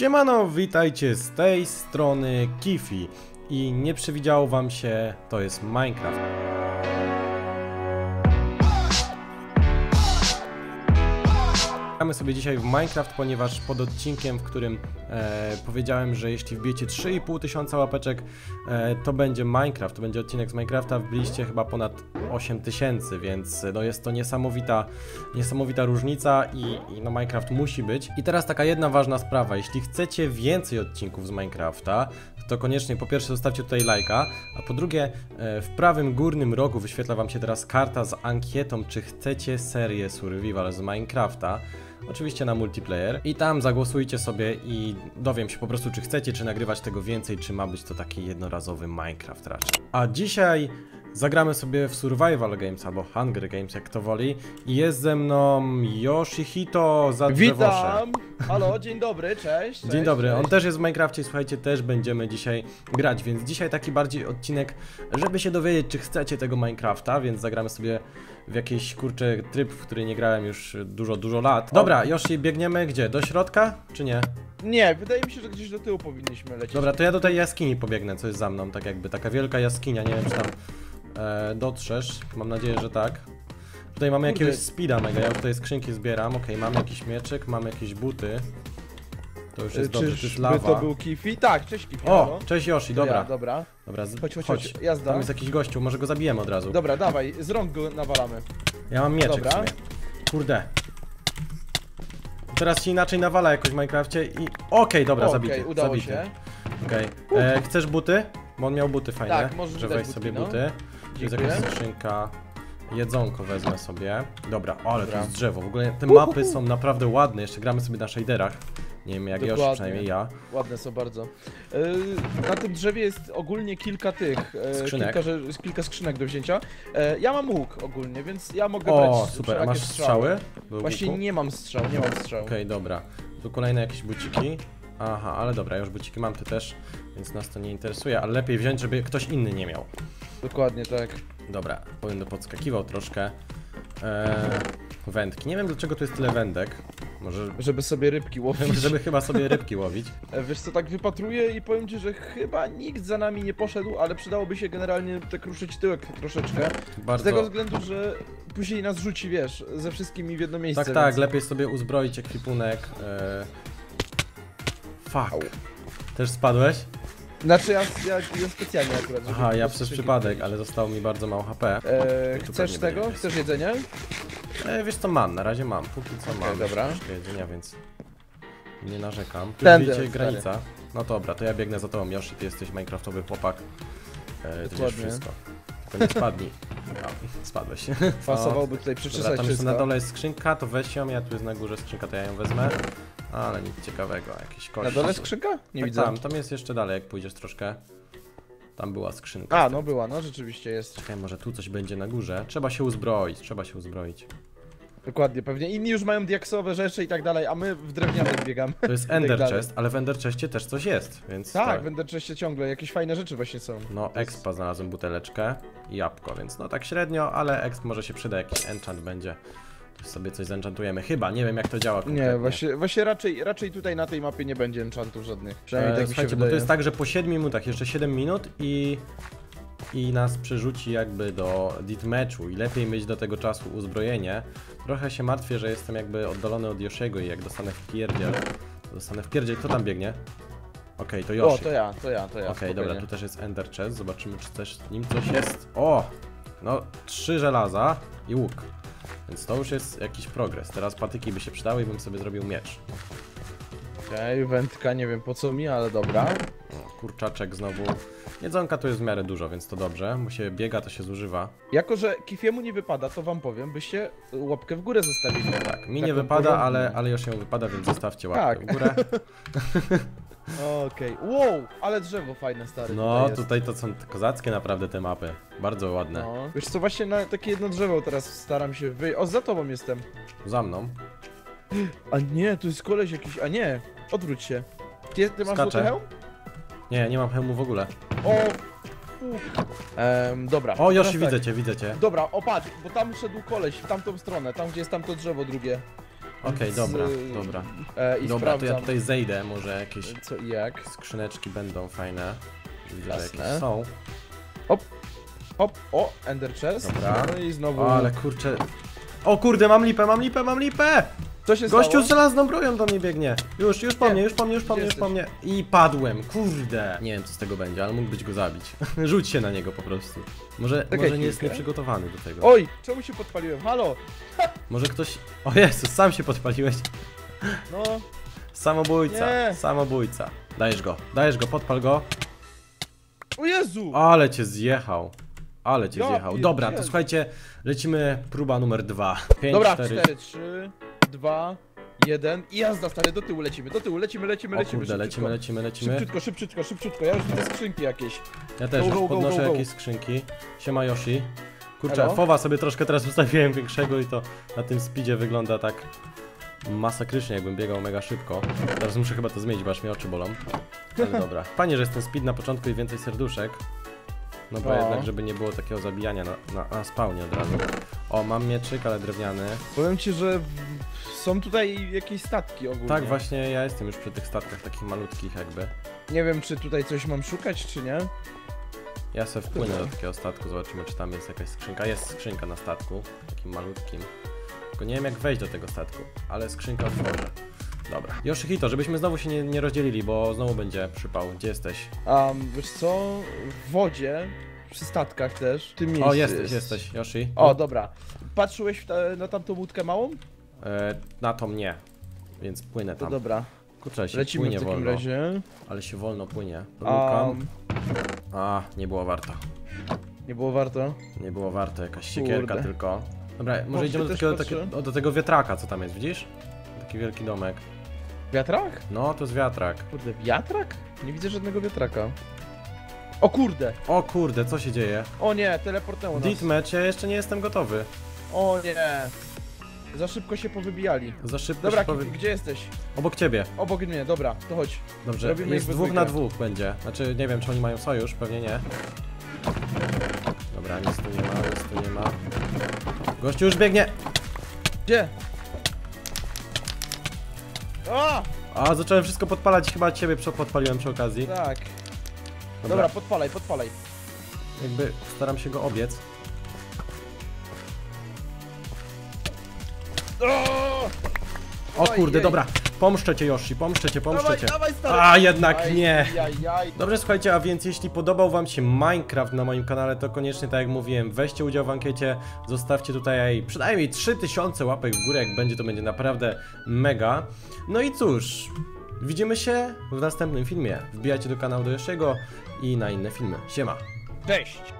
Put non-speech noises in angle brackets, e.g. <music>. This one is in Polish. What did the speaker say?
Siemano, witajcie z tej strony Kifi i nie przewidziało wam się, to jest Minecraft. Gramy sobie dzisiaj w Minecraft, ponieważ pod odcinkiem, w którym e, powiedziałem, że jeśli wbijecie 3,5 tysiąca łapeczek, e, to będzie Minecraft, to będzie odcinek z Minecrafta, wbiliście chyba ponad 8 tysięcy, więc no jest to niesamowita, niesamowita różnica i, i no Minecraft musi być. I teraz taka jedna ważna sprawa, jeśli chcecie więcej odcinków z Minecrafta, to koniecznie po pierwsze zostawcie tutaj lajka, a po drugie e, w prawym górnym rogu wyświetla wam się teraz karta z ankietą, czy chcecie serię Survival z Minecrafta. Oczywiście na multiplayer i tam zagłosujcie sobie i dowiem się po prostu czy chcecie, czy nagrywać tego więcej, czy ma być to taki jednorazowy Minecraft raczej. A dzisiaj zagramy sobie w Survival Games albo Hunger Games jak to woli i jest ze mną Yoshihito za drzewosze. Witam! Halo, dzień dobry, cześć. Dzień cześć, dobry, cześć. on też jest w Minecrafcie, słuchajcie, też będziemy dzisiaj grać, więc dzisiaj taki bardziej odcinek, żeby się dowiedzieć, czy chcecie tego Minecrafta, więc zagramy sobie w jakiś, kurczę, tryb, w który nie grałem już dużo, dużo lat. Dobra, Yoshi, biegniemy gdzie? Do środka, czy nie? Nie, wydaje mi się, że gdzieś do tyłu powinniśmy lecieć. Dobra, to ja do tej jaskini pobiegnę, co jest za mną, tak jakby, taka wielka jaskinia, nie wiem, czy tam e, dotrzesz, mam nadzieję, że tak. Tutaj mamy Kurde. jakiegoś speeda mega, ja tutaj skrzynki zbieram, okej, mamy jakiś mieczyk, mamy jakieś buty. To już jest dobrze, to jest lawa. to był Kifi? Tak, cześć Kifi. O, cześć Yoshi, dobra. Ja, dobra. Dobra, z... Chodź, chodź, chodź. chodź, jazda. Tam jest jakiś gościu, może go zabijemy od razu. Dobra, dawaj, z rąk go nawalamy. Ja mam mieczyk Dobra. w sumie. Kurde. Teraz się inaczej nawala jakoś w Minecrafcie i... Okej, dobra, Okej, zabity. udało zabity. się. Okej. E, Chcesz buty? Bo on miał buty fajne. Tak, możesz że weź buty, sobie no. buty. Jest jakaś skrzynka. Jedzonko wezmę sobie. Dobra, ale to Dobra. jest drzewo. W ogóle te mapy są naprawdę ładne. Jeszcze gramy sobie na shaderach. Nie wiem jak Dokładnie. przynajmniej ja. Ładne są bardzo. Yy, na tym drzewie jest ogólnie kilka tych. e, Skrzynek. Kilka, kilka skrzynek do wzięcia. E, ja mam łuk ogólnie, więc ja mogę O, brać super. A wszelakie masz strzały? Do Właśnie nie mam strzał, nie mam strzał. Okej, dobra. Tu kolejne jakieś buciki. Aha, ale dobra, już buciki mam ty też, więc nas to nie interesuje, ale lepiej wziąć, żeby ktoś inny nie miał. Dokładnie tak. Dobra, będę podskakiwał troszkę. Eee, wędki. Nie wiem dlaczego tu jest tyle wędek. Może, Żeby sobie rybki <laughs> łowić. żeby chyba sobie rybki łowić. E, Wiesz co, tak wypatruję i powiem ci, że chyba nikt za nami nie poszedł, ale przydałoby się generalnie tak ruszyć tyłek troszeczkę. Z Bardzo... tego względu, że później nas rzuci, wiesz, ze wszystkimi w jedno miejsce. Tak, tak, więc... lepiej sobie uzbroić ekwipunek. Eee... Fuck. Też spadłeś? Znaczy ja, ja, ja specjalnie akurat, Aha, ja przez przypadek, ale zostało mi bardzo mało HP. E, Tu chcesz tego? Chcesz jedzenie? E, wiesz co mam, na razie mam, póki co Okej, mam dobra. jedzenia, więc nie narzekam. Tu Tędy, widzicie granica. No dobra, to ja biegnę za tobą, Yoshi, ty jesteś minecraftowy chłopak. E, ty wiesz Dokładnie. wszystko. Tylko nie spadnij. No, spadłeś. <laughs> Pasowałby tutaj Dobra, przeczesać tam jeszcze wszystko. na dole jest skrzynka, to weź ją, ja tu jest na górze skrzynka, to ja ją wezmę. Ale nic ciekawego, jakieś kości. Na dole skrzynka? Nie tak, widzę. Tam, tam jest jeszcze dalej, jak pójdziesz troszkę. Tam była skrzynka. A, no była, no rzeczywiście jest. Czekaj, może tu coś będzie na górze. Trzeba się uzbroić, trzeba się uzbroić. Dokładnie, pewnie inni już mają diaksowe rzeczy i tak dalej, a my w drewnianych biegamy. To jest tak Ender. Chest, ale w Ender Chestie też coś jest, więc... Tak, to- będę cześć ciągle, jakieś fajne rzeczy właśnie są. No, expa znalazłem buteleczkę i jabłko, więc no tak średnio, ale exp może się przyda, jakiś enchant będzie. To sobie coś zenchantujemy. Chyba, nie wiem jak to działa konkretnie. Nie, właśnie, właśnie raczej, raczej tutaj na tej mapie nie będzie enchantów żadnych. E, Przynajmniej tak mi się bo wydaje. to jest tak, że po 7 minutach, jeszcze 7 minut i... I nas przerzuci jakby do deathmatchu i lepiej mieć do tego czasu uzbrojenie. Trochę się martwię, że jestem jakby oddalony od Yoshiego i jak dostanę w pierdziel, dostanę w pierdziel. Kto tam biegnie? Okej, to Yoshi. O, to ja, to ja, to ja. Okej, dobra, spokojnie. tu też jest Ender Chest, zobaczymy czy też z nim coś jest. O! No, trzy żelaza i łuk. Więc to już jest jakiś progres. Teraz patyki by się przydały i bym sobie zrobił miecz. Okej, wędka, nie wiem po co mi, ale dobra. O, kurczaczek znowu. Jedzonka tu jest w miarę dużo, więc to dobrze. Mu się biega, to się zużywa. Jako, że Kifiemu nie wypada, to wam powiem, byście łapkę w górę zostawili. Tak, mi nie wypada, porządną. ale, ale już ją wypada, więc zostawcie łapkę Tak. w górę. <laughs> Okej, wow, ale drzewo fajne, stary. No, tutaj tutaj to są kozackie naprawdę te mapy. Bardzo ładne. No. Wiesz co, właśnie na takie jedno drzewo teraz staram się wy... O, za tobą jestem. Za mną. A nie, tu jest koleś jakiś, a nie. Odwróć się. Ty, ty masz Skaczę. złoty hełm? Nie, nie mam hełmu w ogóle. O, Ehm, dobra. O, Yoshi, teraz tak. widzę cię, widzę cię. Dobra, o patrz, bo tam szedł koleś w tamtą stronę, tam gdzie jest tamto drzewo drugie. Okej, z- dobra, dobra. E, I Dobra, to ja sprawdzam, tutaj zejdę, może jakieś co i jak. skrzyneczki będą fajne. Widzę, Jasne. jakieś są. Hop, o, Ender Chest. Dobra. No i znowu... O, ale kurczę. O kurde, mam lipę, mam lipę, mam lipę! Co się Gościu stało? z żelazną broją do mnie biegnie. Już, już po Nie. mnie, już po mnie, już po mnie, już po mnie. I padłem, kurde. Nie wiem co z tego będzie, ale mógłbyś go zabić. <laughs> Rzuć się na niego po prostu. Może, Czekaj może nie jest chwilkę. nieprzygotowany do tego. Oj, czemu się podpaliłem? Halo! <laughs> Może ktoś... O Jezus, sam się podpaliłeś. No, Samobójca, Nie. samobójca. Dajesz go, dajesz go, podpal go. o Jezu! Ale cię zjechał. Ale cię Ja zjechał. Dobra, to pierdzielę. słuchajcie, lecimy próba numer dwa. Pięć, Dobra, cztery... 4, 3, 2, 1 i jazda stary, do tyłu lecimy, do tyłu, lecimy, lecimy, O lecimy, kurde, lecimy, lecimy, lecimy. Szybciutko, szybciutko, szybciutko, ja już widzę skrzynki jakieś. Ja też Go, już go, go, podnoszę go, go. jakieś skrzynki. Siema Yoshi. Kurczę, Elo? fowa sobie troszkę teraz ustawiłem większego i to na tym speedzie wygląda tak masakrycznie, jakbym biegał mega szybko. Teraz muszę chyba to zmienić, bo aż mnie oczy bolą. Ale dobra. Fajnie, że jest ten speed na początku i więcej serduszek. No bo O. jednak, żeby nie było takiego zabijania na, na, na spawnie od razu. O, mam mieczyk, ale drewniany. Powiem ci, że w- są tutaj jakieś statki ogólnie. Tak, właśnie ja jestem już przy tych statkach takich malutkich jakby. Nie wiem, czy tutaj coś mam szukać, czy nie. Ja se wpłynę do takiego statku, zobaczymy czy tam jest jakaś skrzynka. Jest skrzynka na statku, takim malutkim. Tylko nie wiem jak wejść do tego statku, ale skrzynkę otworzę. Dobra. Yoshihito, żebyśmy znowu się nie, nie rozdzielili, bo znowu będzie przypał. Gdzie jesteś? A wiesz co, w wodzie, przy statkach też, w tym miejscu O, jesteś, jest. jesteś, Yoshi. O, dobra. Patrzyłeś na tamtą łódkę małą? E, na to mnie, więc płynę To tam. dobra. Kurczę, się Lecimy płynie w takim wolno, razie. ale się wolno płynie. A, Lukam. A, nie było warto. nie było warto. Nie było warto, jakaś siekierka Kurde. tylko. Dobra, może O, idziemy do takiego, patrzę. takiego, o, do tego wiatraka, co tam jest, widzisz? Taki wielki domek. Wiatrak? No, to jest wiatrak. Kurde, wiatrak? Nie widzę żadnego wiatraka. O kurde! O kurde, co się dzieje? O nie, teleportnęło nas. Deathmatch, ja jeszcze nie jestem gotowy. O nie! Za szybko się powybijali. Za szybko Dobra, się. Kitty, gdzie jesteś? Obok ciebie. Obok mnie, dobra, to chodź. Dobrze, Robimy jest dwóch na dwóch będzie. Znaczy, nie wiem, czy oni mają sojusz, pewnie nie. Dobra, nic tu nie ma, nic tu nie ma. Gościu już biegnie! Gdzie? A! A, zacząłem wszystko podpalać, chyba ciebie podpaliłem przy okazji. Tak. Dobra, Dobra, podpalaj, podpalaj. jakby staram się go obiec. O! O kurde, dobra, pomszczę cię Yoshi, pomszczę cię, pomszczę cię. A, jednak nie. Dobrze, słuchajcie, a więc jeśli podobał Wam się Minecraft na moim kanale, to koniecznie, tak jak mówiłem, weźcie udział w ankiecie, zostawcie tutaj przynajmniej 3000 łapek w górę, jak będzie, to będzie naprawdę mega. No i cóż, widzimy się w następnym filmie. Wbijajcie do kanału do Yoshiego i na inne filmy. Siema! Cześć!